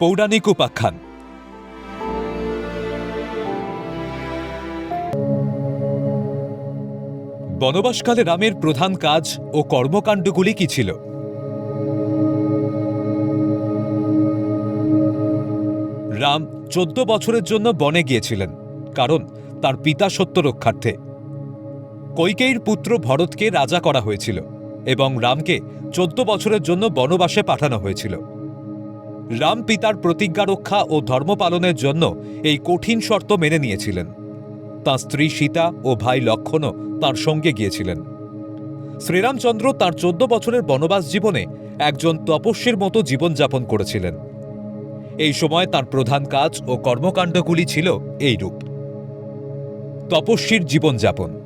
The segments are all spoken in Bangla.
পৌরাণিক উপাখ্যান। বনবাসকালে রামের প্রধান কাজ ও কর্মকাণ্ডগুলি কি ছিল? রাম চোদ্দ বছরের জন্য বনে গিয়েছিলেন, কারণ তার পিতা সত্য রক্ষার্থে। কৈকেয়ীর পুত্র ভরতকে রাজা করা হয়েছিল এবং রামকে চোদ্দ বছরের জন্য বনবাসে পাঠানো হয়েছিল। রাম পিতার প্রতিজ্ঞা রক্ষা ও ধর্ম পালনের জন্য এই কঠিন শর্ত মেনে নিয়েছিলেন। তাঁর স্ত্রী সীতা ও ভাই লক্ষণও তার সঙ্গে গিয়েছিলেন। শ্রীরামচন্দ্র তার চোদ্দ বছরের বনবাস জীবনে একজন তপস্বীর মতো জীবনযাপন করেছিলেন। এই সময় তার প্রধান কাজ ও কর্মকাণ্ডগুলি ছিল এইরূপ। তপস্বীর জীবনযাপন।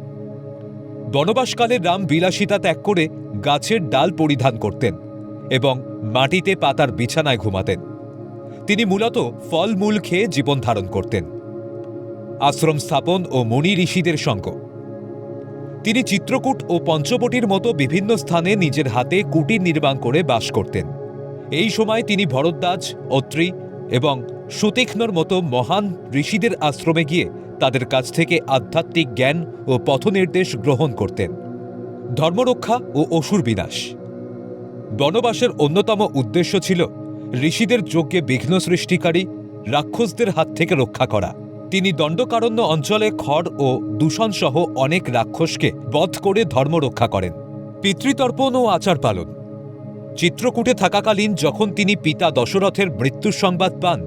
বনবাসকালে রাম বিলাসিতা ত্যাগ করে গাছের ডাল পরিধান করতেন। এবং মাটিতে পাতার বিছানায় ঘুমাতেন। তিনি মূলত ফলমূল খেয়ে জীবন ধারণ করতেন। আশ্রম স্থাপন ও মুনি ঋষিদের সঙ্গ। তিনি চিত্রকূট ও পঞ্চবটির মতো বিভিন্ন স্থানে নিজের হাতে কুটির নির্মাণ করে বাস করতেন। এই সময় তিনি ভরদ্বাজ, অত্রি এবং সুতীক্ষ্ণর মতো মহান ঋষিদের আশ্রমে গিয়ে তাদের কাছ থেকে আধ্যাত্মিক জ্ঞান ও পথনির্দেশ গ্রহণ করতেন। ধর্মরক্ষা ও অসুর বিনাশ বনবাসের অন্যতম উদ্দেশ্য ছিল ঋষিদের যজ্ঞে বিঘ্ন সৃষ্টিকারী রাক্ষসদের হাত থেকে রক্ষা করা। তিনি দণ্ডকারণ্য অঞ্চলে খড় ও দূষণসহ অনেক রাক্ষসকে বধ করে ধর্ম রক্ষা করেন। পিতৃতর্পণ ও আচার পালন। চিত্রকূটে থাকাকালীন যখন তিনি পিতা দশরথের মৃত্যুর সংবাদ পান,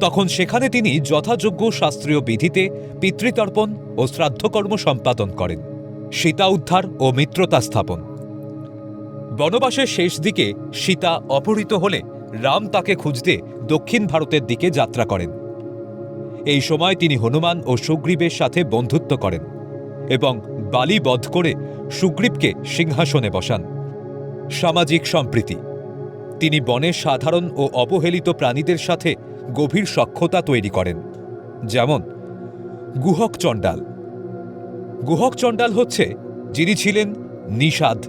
তখন সেখানে তিনি যথাযোগ্য শাস্ত্রীয় বিধিতে পিতৃতর্পণ ও শ্রাদ্ধকর্ম সম্পাদন করেন। সীতা উদ্ধার ও মিত্রতা স্থাপন। বনবাসের শেষ দিকে সীতা অপহৃত হলে রাম তাকে খুঁজতে দক্ষিণ ভারতের দিকে যাত্রা করেন। এই সময় তিনি হনুমান ও সুগ্রীবের সাথে বন্ধুত্ব করেন এবং বালি বধ করে সুগ্রীবকে সিংহাসনে বসান। সামাজিক সম্প্রীতি। তিনি বনের সাধারণ ও অবহেলিত প্রাণীদের সাথে গভীর সখ্যতা তৈরি করেন, যেমন গুহক চণ্ডাল গুহক চণ্ডাল হচ্ছে যিনি ছিলেন নিষাদ।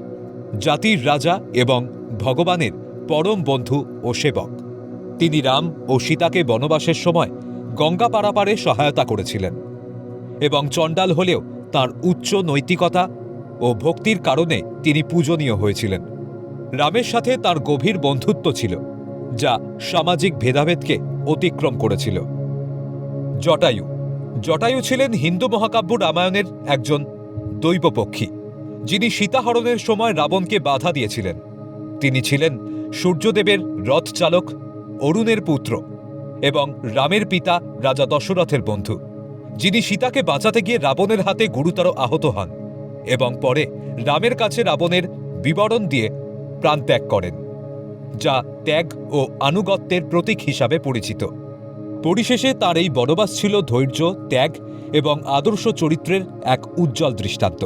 জাতির রাজা এবং ভগবানের পরম বন্ধু ও সেবক। তিনি রাম ও সীতাকে বনবাসের সময় গঙ্গা পারাপারে সহায়তা করেছিলেন এবং চণ্ডাল হলেও তার উচ্চ নৈতিকতা ও ভক্তির কারণে তিনি পূজনীয় হয়েছিলেন। রামের সাথে তার গভীর বন্ধুত্ব ছিল, যা সামাজিক ভেদাভেদকে অতিক্রম করেছিল। জটায়ু। জটায়ু ছিলেন হিন্দু মহাকাব্য রামায়ণের একজন দৈবপক্ষী। যিনি সীতাহরণের সময় রাবণকে বাধা দিয়েছিলেন। তিনি ছিলেন সূর্যদেবের রথ চালক অরুণের পুত্র এবং রামের পিতা রাজা দশরথের বন্ধু, যিনি সীতাকে বাঁচাতে গিয়ে রাবণের হাতে গুরুতর আহত হন এবং পরে রামের কাছে রাবণের বিবরণ দিয়ে প্রাণত্যাগ করেন, যা ত্যাগ ও আনুগত্যের প্রতীক হিসাবে পরিচিত। পরিশেষে তার এই বনবাস ছিল ধৈর্য, ত্যাগ এবং আদর্শ চরিত্রের এক উজ্জ্বল দৃষ্টান্ত।